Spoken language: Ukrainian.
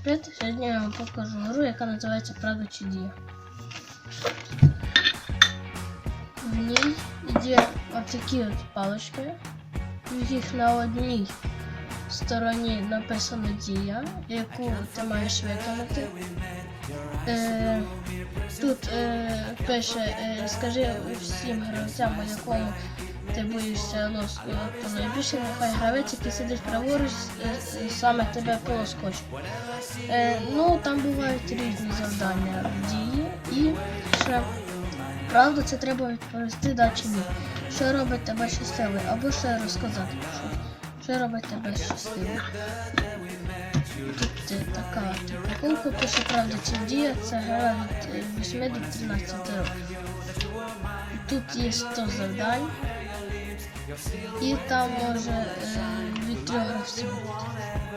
Привіт, сьогодні я вам покажу гру, яка називається Правда чи дія. В ній йде отакі от палочки, в яких на одній стороні написано дія, яку ти маєш виконати. Пише, е, скажи всім гравцям, у якому ти боїшся лоску то найбільше, нехай гравець, який сидить праворуч, е, е, саме тебе полоскочить. Е, ну, там бувають різні завдання дії і ще правду це треба відповісти да чи ні. Що робить тебе щасливий, або ще розказати, що, що робить тебе щасливим. Тут е, така приколка, пише правда чи дія, це гра від е, 8 до 13 років. Тут є 100 завдань. І там може е, від 3 гравців бути.